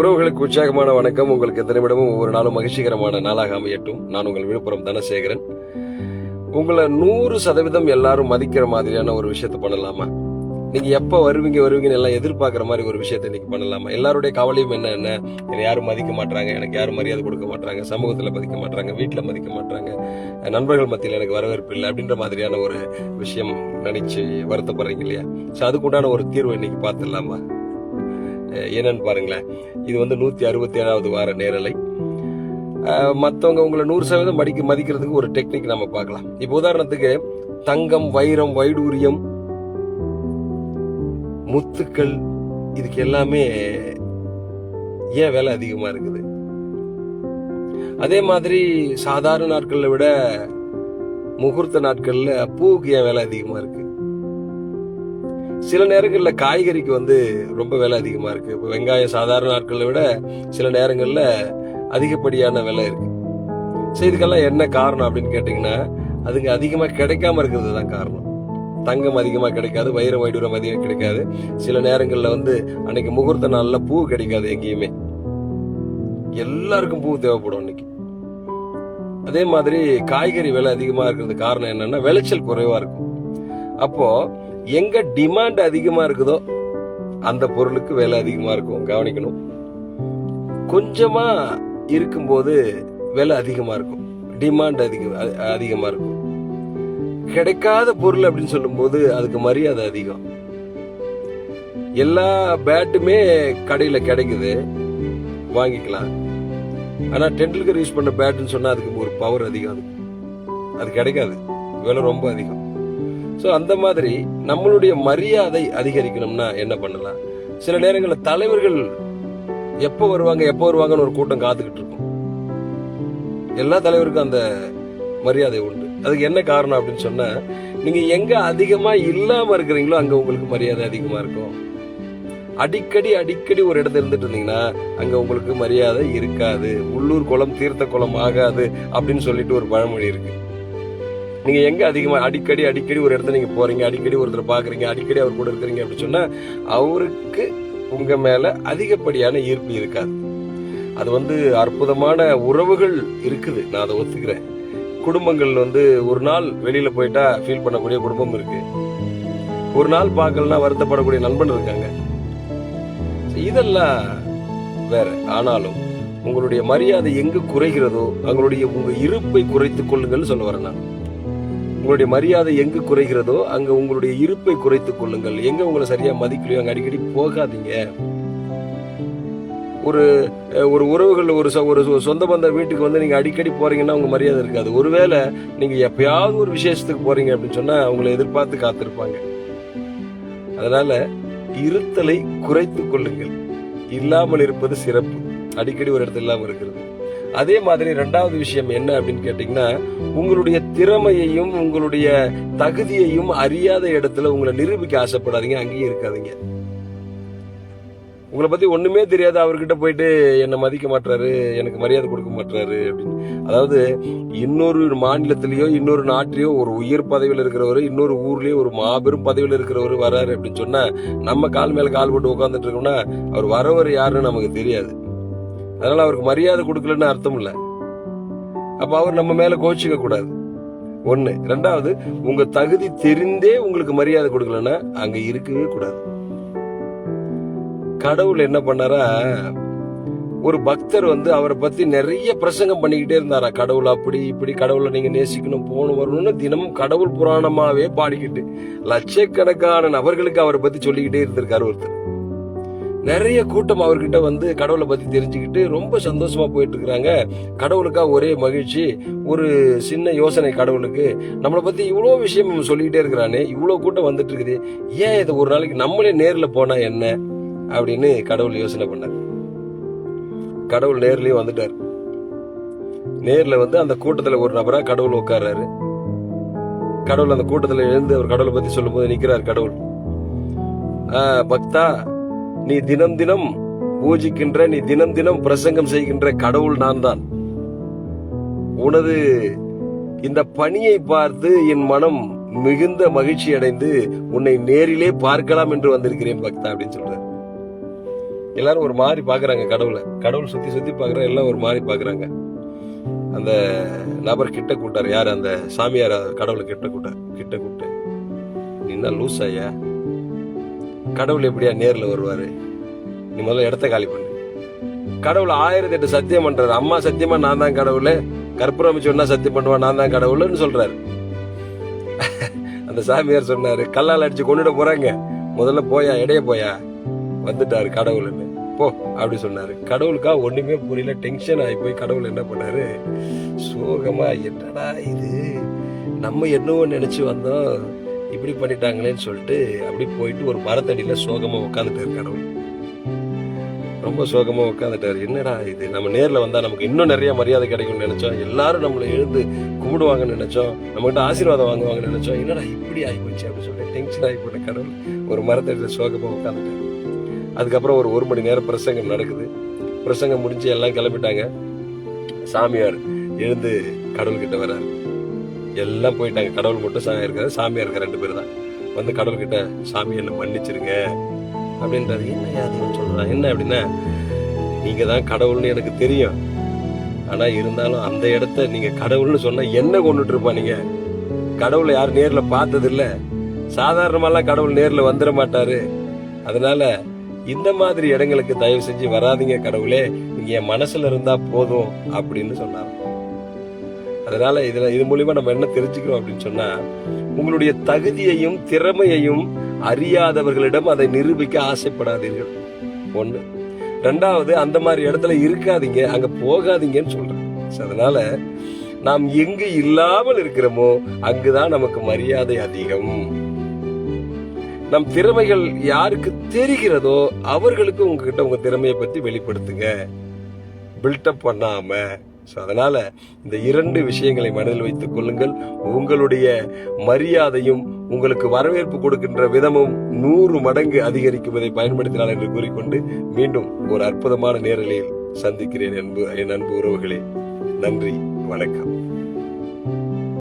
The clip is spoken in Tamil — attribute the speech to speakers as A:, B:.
A: உறவுகளுக்கு உற்சாகமான வணக்கம். உங்களுக்கு எந்த நிமிடமும் ஒவ்வொரு நாளும் மகிழ்ச்சிகரமான நாளாக அமையட்டும். நான் உங்கள் விழுப்புரம் தனசேகரன். உங்களை நூறு சதவீதம் எல்லாரும் மதிக்கிற மாதிரியான ஒரு விஷயத்த பண்ணலாமா? நீங்க எப்ப வருவீங்க வருவீங்கன்னு எல்லாம் எதிர்பார்க்குற மாதிரி ஒரு விஷயத்த இன்னைக்கு பண்ணலாமா? எல்லாருடைய கவலையும் என்ன என்ன? என்னை யாரும் மதிக்க மாட்டாங்க எனக்கு யாரும் மரியாதை கொடுக்க மாட்டாங்க சமூகத்துல மதிக்க மாட்டாங்க வீட்டுல மதிக்க மாட்டாங்க நண்பர்கள் மத்தியில் எனக்கு வரவேற்பு இல்லை அப்படின்ற மாதிரியான ஒரு விஷயம் நினைச்சு வருத்தப்படுறீங்க இல்லையா? ஸோ அதுக்குண்டான ஒரு தீர்வு இன்னைக்கு பார்த்துடலாமா? என்னன்னு பாருங்களேன். இது வந்து நூற்றி அறுபத்தி ஏழாவது வார நேரலை. மற்றவங்க உங்களை நூறு சதவீதம் மடிக்க மதிக்கிறதுக்கு ஒரு டெக்னிக் நம்ம பார்க்கலாம். இப்போ உதாரணத்துக்கு தங்கம் வைரம் வைடூரியம் முத்துக்கள் இதுக்கு எல்லாமே ஏன் விலை அதிகமாக இருக்குது? அதே மாதிரி சாதாரண நாட்களை விட முகூர்த்த நாட்களில் பூவுக்கு ஏன் விலை அதிகமாக இருக்குது சில நேரங்களில் காய்கறிக்கு வந்து ரொம்ப விலை அதிகமாக இருக்குது இப்போ வெங்காயம் சாதாரண நாட்களை விட சில நேரங்களில் அதிகப்படியான விலை இருக்குது ஸோ இதுக்கெல்லாம் என்ன காரணம் அப்படின்னு கேட்டிங்கன்னா அதுங்க அதிகமாக கிடைக்காம இருக்கிறது தான் காரணம். தங்கம் அதிகமாக கிடைக்காது வைரம் வைடூரம் அதிகம் கிடைக்காது. சில நேரங்களில் வந்து அன்னைக்கு முகூர்த்த நாளில் பூ கிடைக்காது எங்கேயுமே. எல்லாருக்கும் பூ தேவைப்படும் அன்னைக்கு. அதே மாதிரி காய்கறி விலை அதிகமாக இருக்கிறது காரணம் என்னன்னா விளைச்சல் குறைவாக இருக்கும். அப்போது எங்க டிமாண்ட் அதிகமா இருக்குதோ அந்த பொருளுக்கு விலை அதிகமா இருக்கும். கவனிக்கணும். கொஞ்சமா இருக்கும்போது விலை அதிகமா இருக்கும். டிமாண்ட் அதிகம் அதிகமா இருக்கும். கிடைக்காத பொருள் அப்படின்னு சொல்லும்போது அதுக்கு மரியாதை அதிகம். எல்லா பேட்டுமே கடையில் கிடைக்குது. வாங்கிக்கலாம். ஆனால் டெண்டுல்கர் யூஸ் பண்ண பேட்டுன்னு சொன்னால் அதுக்கு ஒரு பவர் அதிகம். அது அது கிடைக்காது. விலை ரொம்ப அதிகம். ஸோ அந்த மாதிரி நம்மளுடைய மரியாதை அதிகரிக்கணும்னா என்ன பண்ணலாம்? சில நேரங்களில் தலைவர்கள் எப்போ வருவாங்க எப்போ வருவாங்கன்னு ஒரு கூட்டம் காத்துக்கிட்டு இருக்கும். எல்லா தலைவருக்கும் அந்த மரியாதை உண்டு. அதுக்கு என்ன காரணம் அப்படின்னு சொன்னா நீங்க எங்க அதிகமா இல்லாம இருக்கிறீங்களோ அங்க உங்களுக்கு மரியாதை அதிகமா இருக்கும். அடிக்கடி அடிக்கடி ஒரு இடத்துல இருந்துட்டு இருந்தீங்கன்னா அங்க உங்களுக்கு மரியாதை இருக்காது. உள்ளூர் குளம் தீர்த்த குளம் ஆகாது அப்படின்னு சொல்லிட்டு ஒரு பழமொழி இருக்கு. நீங்கள் எங்கே அதிகமாக அடிக்கடி அடிக்கடி ஒரு இடத்துல நீங்கள் போகிறீங்க அடிக்கடி ஒருத்தர் பார்க்குறீங்க அடிக்கடி அவர் கூட இருக்கிறீங்க அப்படின்னு சொன்னால் அவருக்கு உங்கள் மேலே அதிகப்படியான ஈர்ப்பு இருக்காது. அது வந்து அற்புதமான உறவுகள் இருக்குது. நான் அதை ஒத்துக்கிறேன். குடும்பங்கள் வந்து ஒரு நாள் வெளியில் போயிட்டா ஃபீல் பண்ணக்கூடிய குடும்பம் இருக்குது ஒரு நாள் பார்க்கலனா வருத்தப்படக்கூடிய நண்பன் இருக்காங்க. இதெல்லாம் வேற. ஆனாலும் உங்களுடைய மரியாதை எங்கு குறைகிறதோ அவங்களுடைய உங்க இருப்பை குறைத்துக் கொள்ளுங்கள்னு சொல்ல வரேன் நான். உங்களுடைய மரியாதை எங்கு குறைகிறதோ அங்க உங்களுடைய இருப்பை குறைத்துக் கொள்ளுங்கள். எங்க உங்களை சரியா மதிக்கலையோ அங்க அடிக்கடி போகாதீங்க. ஒரு ஒரு உறவுகள் ஒரு ஒரு சொந்த பந்த வீட்டுக்கு வந்து நீங்க அடிக்கடி போறீங்கன்னா உங்க மரியாதை இருக்காது. ஒருவேளை நீங்க எப்பயாவது ஒரு விசேஷத்துக்கு போறீங்க அப்படின்னு சொன்னா அவங்களை எதிர்பார்த்து காத்திருப்பாங்க. அதனால இருத்தலை குறைத்துக் கொள்ளுங்கள். இல்லாமல் இருப்பது சிறப்பு. அடிக்கடி ஒரு இடத்துல இல்லாமல் இருக்கிறது. அதே மாதிரி ரெண்டாவது விஷயம் என்ன அப்படின்னு கேட்டீங்கன்னா உங்களுடைய திறமையையும் உங்களுடைய தகுதியையும் அறியாத இடத்துல உங்களை நிரூபிக்க ஆசைப்படாதீங்க அங்கேயும் இருக்காதீங்க. உங்களை பத்தி ஒண்ணுமே தெரியாது அவர்கிட்ட போயிட்டு என்னை மதிக்க மாட்டாரு எனக்கு மரியாதை கொடுக்க மாட்டாரு அப்படின்னு. அதாவது இன்னொரு மாநிலத்திலயோ இன்னொரு நாட்டிலேயோ ஒரு உயர் பதவியில் இருக்கிறவர் இன்னொரு ஊர்லயோ ஒரு மாபெரும் பதவியில் இருக்கிறவர் வராரு அப்படின்னு சொன்னா நம்ம கால் மேல கால் போட்டு உட்காந்துட்டு இருக்கோம்னா அவர் வரவர் யாருன்னு நமக்கு தெரியாது. அதனால அவருக்கு மரியாதை கொடுக்கலன்னு அர்த்தம் இல்லை. அப்ப அவர் நம்ம மேல கோச்சிக்க கூடாது. ஒண்ணு. ரெண்டாவது உங்க தகுதி தெரிந்தே உங்களுக்கு மரியாதை கொடுக்கலன்னா அங்க இருக்கவே கூடாது. கடவுள் என்ன பண்ணாரா? ஒரு பக்தர் வந்து அவரை பத்தி நிறைய பிரசங்கம் பண்ணிக்கிட்டே இருந்தாரா? கடவுள் அப்படி இப்படி கடவுளை நீங்க நேசிக்கணும் போகணும் வரணும்னு தினமும் கடவுள் புராணமாவே பாடிக்கிட்டு லட்சக்கணக்கான நபர்களுக்கு அவரை பத்தி சொல்லிக்கிட்டே இருந்திருக்காரு ஒருத்தர். நிறைய கூட்டம் அவர்கிட்ட வந்து கடவுளை பத்தி தெரிஞ்சுக்கிட்டு ரொம்ப சந்தோஷமா போயிட்டு இருக்கிறாங்க கடவுளுக்கா ஒரே மகிழ்ச்சி ஒரு சின்ன யோசனை கடவுளுக்கு. நம்மளை பத்தி இவ்வளோ விஷயம் சொல்லிக்கிட்டே இருக்கிறானே இவ்வளோ கூட்டம் வந்துட்டு இருக்குது ஏன் இதை ஒரு நாளைக்கு நம்மளே நேரில் போனா என்ன? அப்படின்னு கடவுள் யோசனை பண்ணார். கடவுள் நேர்லயும் வந்துட்டார். நேர்ல வந்து அந்த கூட்டத்துல ஒரு நபரா கடவுள் உட்கார்றாரு. கடவுள் அந்த கூட்டத்துல எழுந்து அவர் கடவுளை பத்தி சொல்லும்போது நிக்கிறார் கடவுள். பக்தா நீ தினம் தினம் பூஜிக்கின்ற நீ தினம் தினம் பிரசங்கம் செய்கின்ற கடவுள் நான் தான் உனது இந்த பணியை பார்த்து என் மனம் மிகுந்த மகிழ்ச்சி அடைந்து உன்னை நேரிலே பார்க்கலாம் என்று வந்திருக்கிறேன் பக்தா அப்படின்னு சொல்றாரு. எல்லாரும் ஒரு மாதிரி பாக்குறாங்க கடவுளை. கடவுள் சுத்தி சுத்தி பாக்குற எல்லாம் ஒரு மாதிரி பாக்குறாங்க அந்த நபர் கிட்ட கூட்டார் யார் அந்த சாமியார் கடவுளை கிட்ட கூட்டார் கிட்ட கூப்பிட்டு நீ என்ன லூஸ் ஐயா கடவுள் எப்படியா நேரில் வருவார்? நீ முதல்ல இடத்த காலி பண்ணு. கடவுள் ஆயிரத்தி எட்டு சத்தியம் பண்றாரு. அம்மா சத்தியமா நான் தான் கடவுள். கற்பூரம் சொன்னா சத்தியம் பண்ணுவா நான் தான் கடவுள்னு சொல்றாரு. அந்த சாமியார் சொன்னாரு கல்லால் அடிச்சு கொண்டுட போறாங்க. முதல்ல போயா இடைய போயா? வந்துட்டாரு கடவுள்னு போ அப்படி சொன்னாரு. கடவுளுக்கா ஒண்ணுமே புரியல. டென்ஷன் ஆகி போய் கடவுள் என்ன பண்ணாரு? சோகமா என்னடா இது? நம்ம என்னவோ நினைச்சு வந்தோம். இப்படி பண்ணிட்டாங்களேன்னு சொல்லிட்டு அப்படி போயிட்டு ஒரு மரத்தடியில் சோகமாக உட்காந்துட்டு கடவுள் ரொம்ப சோகமாக உட்காந்துட்டாரு என்னடா இது? நம்ம நேரில் வந்தால் நமக்கு இன்னும் நிறைய மரியாதை கிடைக்கும்னு நினச்சோம். எல்லாரும் நம்மளை எழுந்து கும்பிடுவாங்கன்னு நினச்சோம். நம்மகிட்ட ஆசீர்வாதம் வாங்குவாங்கன்னு நினைச்சோம். என்னடா இப்படி ஆகி போச்சு அப்படின்னு சொல்லி டென்ஷன் ஆகி போட்ட கடவுள் ஒரு மரத்தடியில் சோகமாக உட்காந்துட்டார் அதுக்கப்புறம் ஒரு ஒரு மணி நேரம் பிரசங்கம் நடக்குது. பிரசங்கம் முடிஞ்சு எல்லாம் கிளம்பிட்டாங்க. சாமியார் எழுந்து கடவுள்கிட்ட வர்றாரு. எல்லாம் போயிட்டாங்க. கடவுள் மட்டும் சா இருக்காரு. சாமியாக இருக்க ரெண்டு பேர் தான். வந்து கடவுள்கிட்ட சாமி என்ன மன்னிச்சிருங்க. அப்படின்றாரு. என்ன அதுன்னு சொல்கிறாங்க என்ன அப்படின்னா நீங்கள் தான் கடவுள்னு எனக்கு தெரியும். ஆனால் இருந்தாலும் அந்த இடத்த நீங்கள் கடவுள்னு சொன்னால் என்ன கொண்டுட்டு நீங்கள் கடவுளை யாரும் நேரில் பார்த்ததில்ல. சாதாரணமாலாம் கடவுள் நேரில் வந்துட மாட்டார். அதனால் இந்த மாதிரி இடங்களுக்கு தயவு செஞ்சு வராதீங்க கடவுளே. நீங்கள் என் மனசில் இருந்தால் போதும். அப்படின்னு சொன்னார். அதனால இதுல இது மூலியமா நம்ம என்ன தெரிஞ்சுக்கிறோம் அப்படின்னு சொன்னா உங்களுடைய தகுதியையும் திறமையையும் அறியாதவர்களிடம் அதை நிரூபிக்க ஆசைப்படாதீர்கள். ஒண்ணு. ரெண்டாவது அந்த மாதிரி இடத்துல இருக்காதீங்க அங்க போகாதீங்கன்னு சொல்றேன். So, அதனால நாம் எங்கு இல்லாமல் இருக்கிறோமோ அங்குதான் நமக்கு மரியாதை அதிகம். நம் திறமைகள் யாருக்கு தெரிகிறதோ அவர்களுக்கு உங்ககிட்ட உங்க திறமையை பத்தி வெளிப்படுத்துங்க. பில்டப் பண்ணாம ஸோ அதனால் இந்த இரண்டு விஷயங்களை மனதில் வைத்துக் கொள்ளுங்கள். உங்களுடைய மரியாதையும் உங்களுக்கு வரவேற்பு கொடுக்கின்ற விதமும் நூறு மடங்கு அதிகரிக்குவதை பயன்படுத்தினால் என்று கூறிக்கொண்டு மீண்டும் ஒரு அற்புதமான நேரலையில் சந்திக்கிறேன் என்பு என் அன்பு உறவுகளே. நன்றி வணக்கம்.